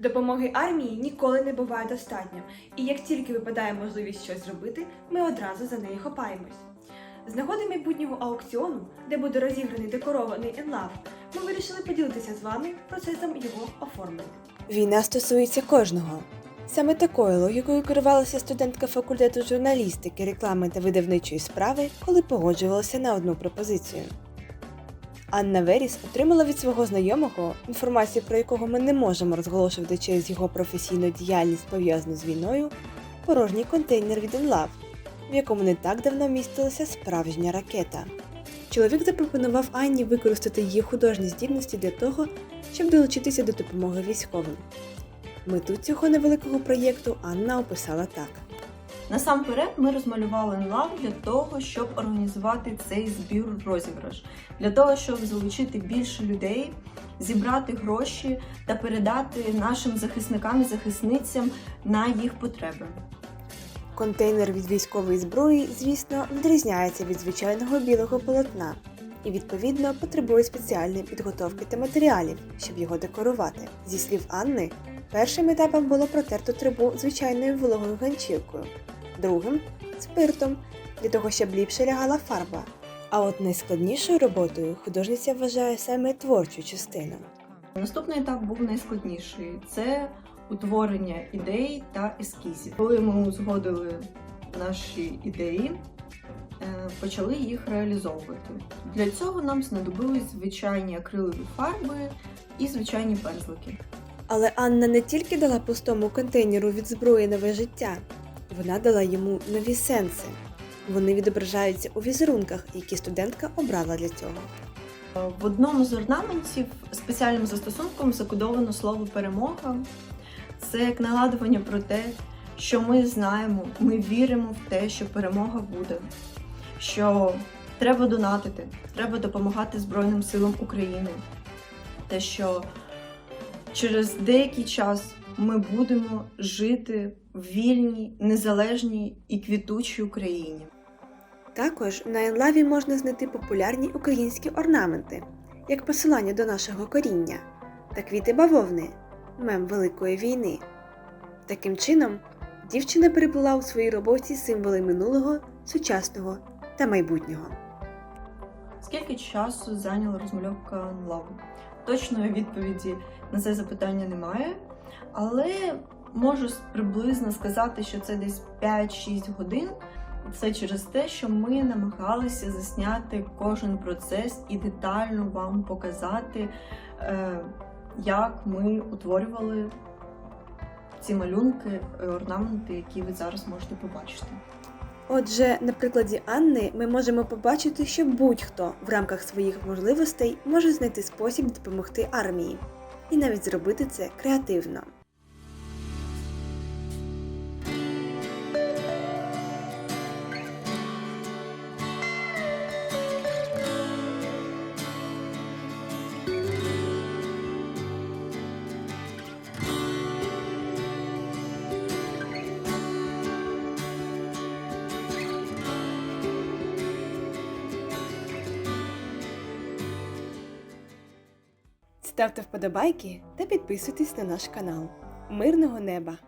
Допомоги армії ніколи не буває достатньо, і як тільки випадає можливість щось зробити, ми одразу за неї хопаємось. З нагоди майбутнього аукціону, де буде розіграний декорований енлав, ми вирішили поділитися з вами процесом його оформлення. Війна стосується кожного. Саме такою логікою керувалася студентка факультету журналістики, реклами та видавничої справи, коли погоджувалася на одну пропозицію. Анна Веріс отримала від свого знайомого інформацію, про якого ми не можемо розголошувати через його професійну діяльність пов'язану з війною, порожній контейнер від Енлав, в якому не так давно містилася справжня ракета. Чоловік запропонував Анні використати її художні здібності для того, щоб долучитися до допомоги військовим. Мету цього невеликого проєкту Анна описала так. Насамперед ми розмалювали енлав для того, щоб організувати цей збір розіграш, для того, щоб залучити більше людей, зібрати гроші та передати нашим захисникам і захисницям на їх потреби. Контейнер від військової зброї, звісно, відрізняється від звичайного білого полотна і, відповідно, потребує спеціальної підготовки та матеріалів, щоб його декорувати. Зі слів Анни, першим етапом було протерто трубу звичайною вологою ганчіркою, другим спиртом, для того, щоб ліпше лягала фарба. А от найскладнішою роботою художниця вважає саме творчу частину. Наступний етап був найскладніший це утворення ідей та ескізів. Коли ми узгодили наші ідеї, е, почали їх реалізовувати. Для цього нам знадобились звичайні акрилові фарби і звичайні пензлики. Але Анна не тільки дала пустому контейнеру від зброї нове життя, вона дала йому нові сенси. Вони відображаються у візерунках, які студентка обрала для цього. В одному з орнаментів спеціальним застосунком закодовано слово перемога. Це як нагадування про те, що ми знаємо, ми віримо в те, що перемога буде, що треба донатити, треба допомагати Збройним силам України. Те, що через деякий час ми будемо жити в вільній, незалежній і квітучій Україні. Також на енлаві можна знайти популярні українські орнаменти, як посилання до нашого коріння та квіти бавовни, мем Великої війни. Таким чином, дівчина переплила у своїй роботі символи минулого, сучасного та майбутнього. Скільки часу зайняла розмальовка лаву? Точної відповіді на це запитання немає, але можу приблизно сказати, що це десь 5-6 годин. Це через те, що ми намагалися засняти кожен процес і детально вам показати, е, як ми утворювали ці малюнки, е, орнаменти, які ви зараз можете побачити. Отже, на прикладі Анни ми можемо побачити, що будь-хто в рамках своїх можливостей може знайти спосіб допомогти армії, і навіть зробити це креативно. Ставте вподобайки та підписуйтесь на наш канал. Мирного неба!